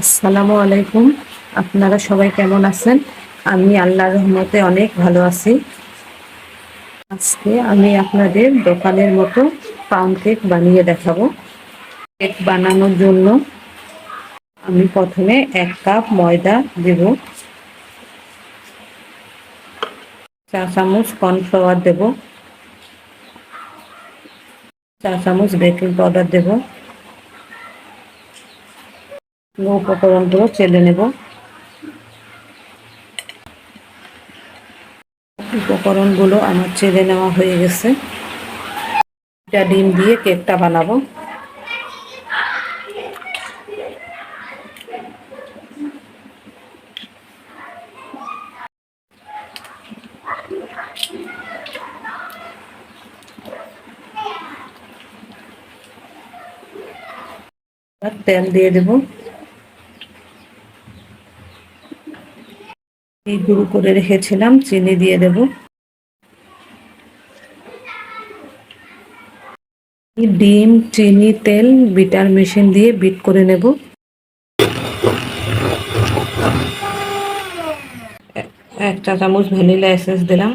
আসসালামু আলাইকুম। আপনারা সবাই কেমন আছেন? আমি আল্লাহর রহমতে অনেক ভালো আছি। আজকে আমি আপনাদের দোকানের মতো পাউন্ড কেক বানিয়ে দেখাবো। কেক বানানোর জন্য আমি প্রথমে এক কাপ ময়দা দেব। চা চামচ কর্নফ্লাওয়ার দেব। চা চামচ বেকিং পাউডার দেবো। উপকরণগুলো চেলে নেব। উপকরণগুলো আমার চেলে নেওয়া হয়ে গেছে। ডিম দিয়ে কেকটা বানাবো। তেল দিয়ে দেবো। এই গুঁড়ো করে রেখেছিলাম, চিনি দিয়ে দেব। ডিম, চিনি, তেল, বিটার মেশিন দিয়ে বিট করে নেব। এক চা চামচ ভ্যানিলা এসেন্স দিলাম।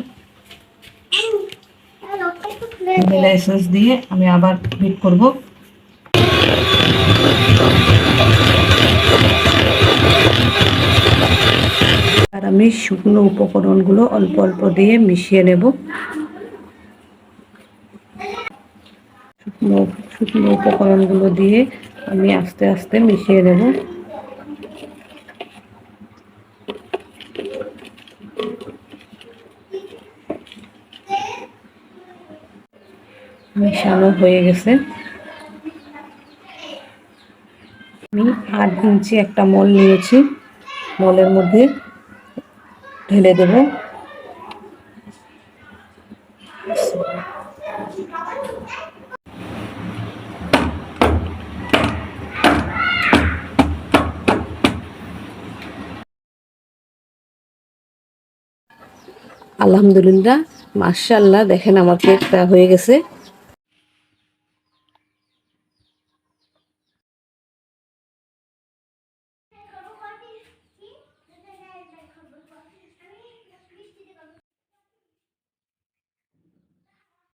ভ্যানিলা এসেন্স দিয়ে আমি আবার বিট করব। আমি শুকনো উপকরণগুলো অল্প অল্প দিয়ে মিশিয়ে নেব। শুকনো শুকনো উপকরণগুলো দিয়ে আমি আস্তে আস্তে মিশিয়ে নেব। মেশানো হয়ে গেছে। আমি আট ইঞ্চি একটা মল নিয়েছি। মলের মধ্যে ঢেলে দেব। আলহামদুলিল্লাহ মার্শাল্লাহ দেখেন আমার কেকটা হয়ে গেছে।